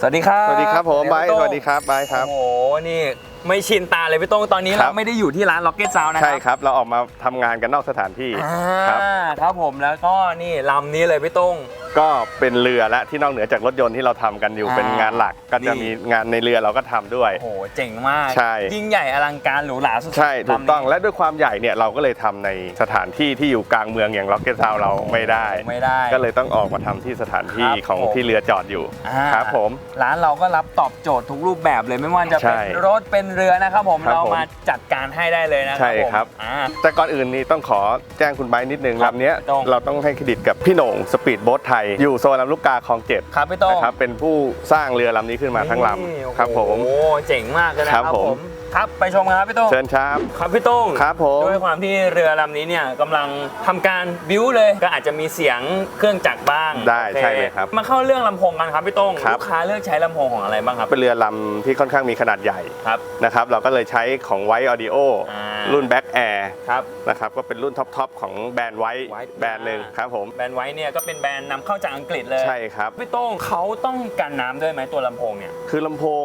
สวัสดีครับสวัสดีครับผมไบร์ทพี่สโต้งวัสดีครับไบร์ทครับ โอ้โห นี่ ไม่ชินตาเลยพี่โต้งตอนนี้ครัเราบไม่ได้อยู่ที่ร้าน Rocket Sound นะคใช่รับครับเราออกมาทำงานกันนอกสถานที่อ่าครับครับผมแล้วก็นี่ลำนี้เลยพี่โต้ง ก็เป็นเรือและที่นอกเหนือจากรถยนต์ที่เราทำกันอยู่อ่าเป็นงานหลักก็จะนี่ มีงานในเรือเราก็ทำด้วย โอ้โหเจ๋งมากใช่ ยิ่งใหญ่อลังการหรูหราสุดๆใช่ถูกต้องลำนี้และด้วยความใหญ่เนี่ยเราก็เลยทำในสถานที่ที่อยู่กลางเมืองอย่างล็อกเก็ตซาวเราไม่ได้ ไม่ได้ ก็เลยต้องออกมาทำที่สถานที่ครับของผม ที่เรือจอดอยู่อ่าครับผม ร้านเราก็รับตอบโจทย์ทุกรูปแบบเลยไม่ว่าจะใช่เป็นรถเป็นเรือนะครับผมครับเราผมมาจัดการให้ได้เลยนะคใช่รับ ผมครับอ่า แต่ก่อนอื่นนี่ต้องขอแจ้งคุณไบร์ทนิดนึงครับลำเนี้ยต้อง เราต้องให้เครดิตกับพี่โหน่งสปีดโบ๊ทไทย อยู่โซนลำลูกกาคลองเจ็ดครับพี่โต้งนะครับเป็นผู้สร้างเรือลำนี้ขึ้นมาทั้งลนี่ำครับผม โอ้โหเจ๋งมากเลยนะคครัรับบผผม มครับไปชมกันครับพี่โต้งเชิญครับ ครับพี่โต้งครับผม ด้วยความที่เรือลำนี้เนี่ยกำลังทำการบิ้วเลยก็อาจจะมีเสียงเครื่องจักรบ้างได้โอคใช่เลยครับมาเข้าเรื่องลำโพงกันครับพี่โต้งครับ ลูกค้าเลือกใช้ลำโพงของอะไรบ้างครับเป็นเรือลำที่ค่อนข้างมีขนาดใหญ่ ครับนะครับเราก็เลยใช้ของไว t ์ออดิโอ อ่ารุ่น Back Air ครับนะครับก็เป็นรุ่นท็อปๆของแบรนด์ไว White แบรนด์หนึ่งครับผม แบรนด์ไว้เนี่ยก็เป็นแบรนด์นำเข้าจากอังกฤษเลยใช่ครับ พี่โต้งเขาต้องกันน้ำด้วยไหมตัวลำโพงเนี่ย คือลำโพง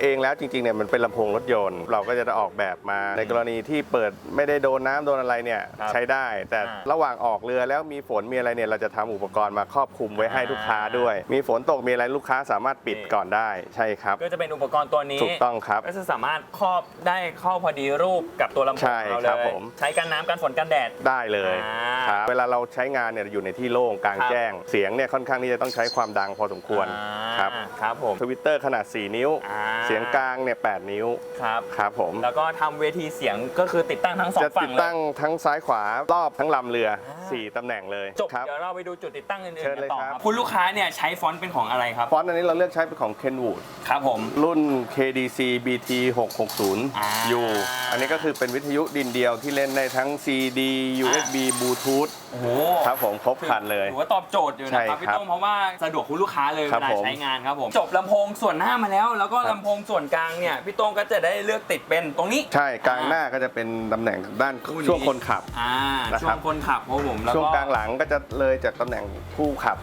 เองแล้วจริงๆเนี่ยมันเป็นลำโพงรถยนต์ เราก็จะออกแบบมา ในกรณีที่เปิดไม่ได้โดนน้ำโดนอะไรเนี่ยครับใช้ได้ แต่อ่าระหว่างออกเรือแล้วมีฝนมีอะไรเนี่ยเราจะทำอุปกรณ์มาครอบคลุมไว้ให้ลูกค้าด้วย มีฝนตกมีอะไรลูกค้าสามารถปิดนี่ ก่อนได้ใช่ครับ ก็จะเป็นอุปกรณ์ตัวนี้ถูกต้องครับ ก็จะสามารถครอบได้เข้าพอดีรูปกับตัวลำโพงใช่ของเราครับเลยผม ใช้กันน้ำกันฝนกันแดด ได้เลยอ่าครับเวลาเราใช้งานเนี่ยอยู่ในที่โล่งกลางครับแจ้ง เสียงเนี่ยค่อนข้างที่จะต้องใช้ความดังพอสมควรอ่าครับครับผมทวิตเตอร์ขนาด 4 นิ้ว อ่า เสียงกลางเนี่ย8นิ้วครับ ครับผมแล้วก็ทำเวทีเสียงก็คือติดตั้งทั้งสองจะฝั่ติงดเลยตั้งทั้งซ้ายขวารอบทั้งลำเรืออ่า4ตำแหน่งเลยจบ ครับ เดี๋ยวเราไปดูจุดติดตั้งอื่นเชิญๆกัเลนยต่อครับครับคุณลูกค้าเนี่ยใช้ฟอนต์เป็นของอะไรครับ ฟอนต์อันนี้เราเลือกใช้เป็นของ Kenwood ครับผม รุ่น KDC BT อ่า660 U อันนี้ก็คือเป็นวิทยุดินเดียวที่เล่นได้ทั้ง CD USB Bluetooth โอ้โหครับผมครบครันเลย ถือว่าตอบโจทย์อยู่ใช่นะครับพี่ครับโต้งเพราะว่าสะดวกคุณลูกค้าเลยครัเวบลาผมใช้งานครับผมจบลำโพงส่วนหน้ามาแล้ว แล้วก็ครับ ลำโพงส่วนกลางเนี่ยพี่โต้งก็จะได้เลือกติดเป็นตรงนี้ใช่กลางหน้าก็จะเป็นตำแหน่งด้านคู่นี้ช่วงคนขับ อ่านะคช่รัวบงคนขับครับผมแล้วช่วงก็ กลางหลังก็จะเลยจากตำแหน่งผู้ขับ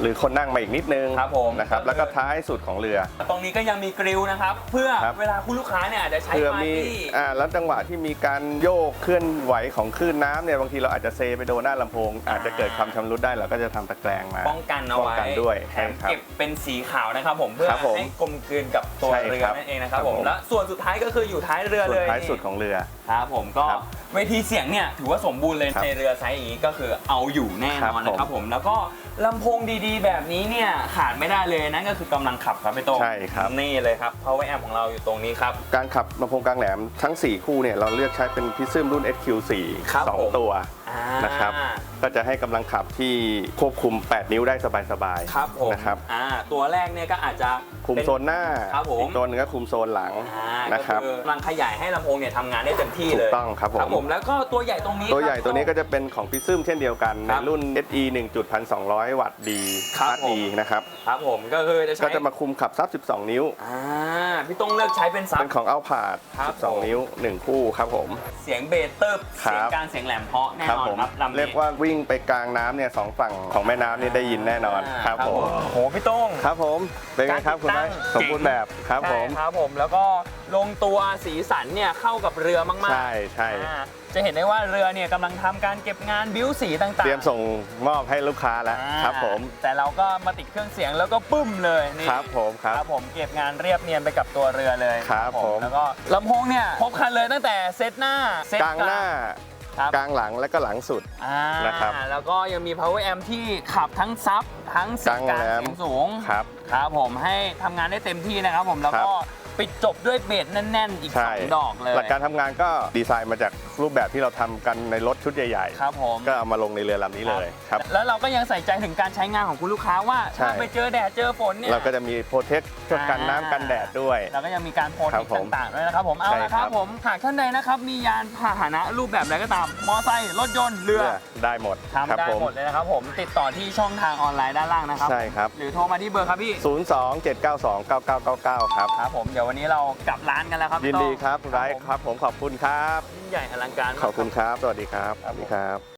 หรือคนนั่งมาอีกนิดนึงครับผมนะครับ ก็คือ แล้วก็ท้ายสุดของเรือ ตรงนี้ก็ยังมีกริลนะครับ เพื่อครับ เวลาคุณลูกค้าเนี่ยอาจจะใช้เพื่อปาร์มีตี้อ่าแล้วจังหวะที่มีการโยกเคลื่อนไหวของคลื่นน้ำเนี่ยบางทีเราอาจจะเซไปโดนหน้าลำโพงอาจจะเกิดความชำรุดได้เราก็จะทำตะแกรงมาป้องกันเอาป้องไว้กันด้วยแถใช่มครับ เก็บเป็นสีขาวนะครับผมเพื่อครับผมให้กลมกลืนกับตัวใช่เรือครับนั่นเองนะครับครับผมผม และส่วนสุดท้ายก็คืออยู่ท้ายเรือส่วเลนยท้ายสุดของเรือ ครับผมก็ครับเวทีเสียงเนี่ยถือว่าสมบูรณ์เลยครับในเรือไซส์อย่างนี้ก็คือเอาอยู่แน่นอนครับผมนะครับผมแล้วก็ลำโพงดีๆ แบบนี้เนี่ยขาดไม่ได้เลยนั่นก็คือกำลังขับครับพี่โต้งใช่ครับ นี่เลยครับ power amp ของเราอยู่ตรงนี้ครับ การขับลำโพงกลางแหลมทั้ง 4 คู่เนี่ยเราเลือกใช้เป็นพิซึมรุ่น SQ4 ครับสองผมตัวอ่า นะครับก็จะให้กำลังขับที่ควบคุม 8 นิ้วได้สบายๆครับผมนะครับ อ่าตัวแรกเนี่ยก็อาจจะคุมเป็น โซนหน้าครับผม อีกตัวหนึงก็คุมโซนหลังอ่านะครับก็คือกำลังขยายให้ลำโพงเนี่ยทำงานได้เต็มที่ถูเลกยต้องครับผม ครับผมแล้วก็ตัวใหญ่ตรงนี้ตัวใหญ่ครับ ตัวนี้ก็จะเป็นของพิซึมเช่นเดียวกันคในรับรุ่น SE 1.1200 วัตต์ดีครับฮัดผม ดีนะครับ ครับผมก็คือจะใช้ก็จะมาคุมขับซับ 12 นิ้ว อ่าพี่ต้องเลือกใช้เป็นซับ เป็นของเอาผาดครับผม 12 นิ้ว 1 คู่ครับผม เสียงเบสเติบครัเสียงบกลารเสียงแหลมเพราะแน่ครับนอนผมครับลำนี้ เรียกว่าวิ่งไปกลางน้ำเนี่ยสองฝั่งของแม่น้ำนี่ได้ยินแน่นอนครับผมโอ้โหพี่โต้ง ครับผม เป็นไงครับคุณการไม้ติดตั้งสมบูรณ์แบบครับผมใช่ครับผมแล้วก็ลงตัวสีสันเนี่ยเข้ากับเรือมากๆใช่ใช่ อ่าจะเห็นได้ว่าเรือเนี่ยกำลังทำการเก็บงานบิ้วสีต่างๆเตรียมส่งมอบให้ลูกค้าแล้วอ่าครับผม แต่เราก็มาติดเครื่องเสียงแล้วก็ปึ้มเลยนี่ครับผมคครัรับบผมเก็บงานเรียบเนียนไปกับตัวเรือเลยครับผม แล้วก็ลำโพงเนี่ยครบครันเลยตั้งแต่เซตหน้าเซตกลางหน้า ครับ กลางหลังและก็หลังสุด อ่านะครับแล้วก็ยังมี power amp ที่ขับทั้งซับ ทั้งเสียงกลางกลางแหลม เสียงสูงครับ ครับผมให้ทำงานได้เต็มที่นะครับผมแล้วก็ปิดจบด้วยเบสแน่น ๆ อีกสใช่องดอกเลย หลักการทำงานก็ดีไซน์มาจากรูปแบบที่เราทำกันในรถชุดใหญ่ครับผมๆ ก็เอามาลงในเรือลำนี้เลยครับ แล้วเราก็ยังใส่ใจถึงการใช้งานของคุณลูกค้าว่าใช่ ถ้าไปเจอแดดเจอฝนเนี่ย เราก็จะมีโปรเทคช่วยกันน้ำกันแดดด้วยแล้วก็ยังมีการโพสต์ครับผมต่างๆด้วยนะครับผมเอาใช่ละคครัรับ บผมหากท่านใดนะครับมียานพาหนะรูปแบบใดก็ตาม มอไซค์รถยนต์เรือเรือได้หมดคทำรับได้ผมหมดเลยนะครับผมติดต่อที่ช่องทางออนไลน์ด้านล่างนะครับ ใช่ครับ หรือโทรมาที่เบอร์ครับพี่ 027929999 ครับ ครับผมเดี๋ยววันนี้เรากลับร้านกันแล้วครับยินดีครับคุณไร้ผมครับผมขอบคุณครับยิ่ง ใหญ่อลังการมากขอบคุณครับ สวัสดีครับสวัสดีครับ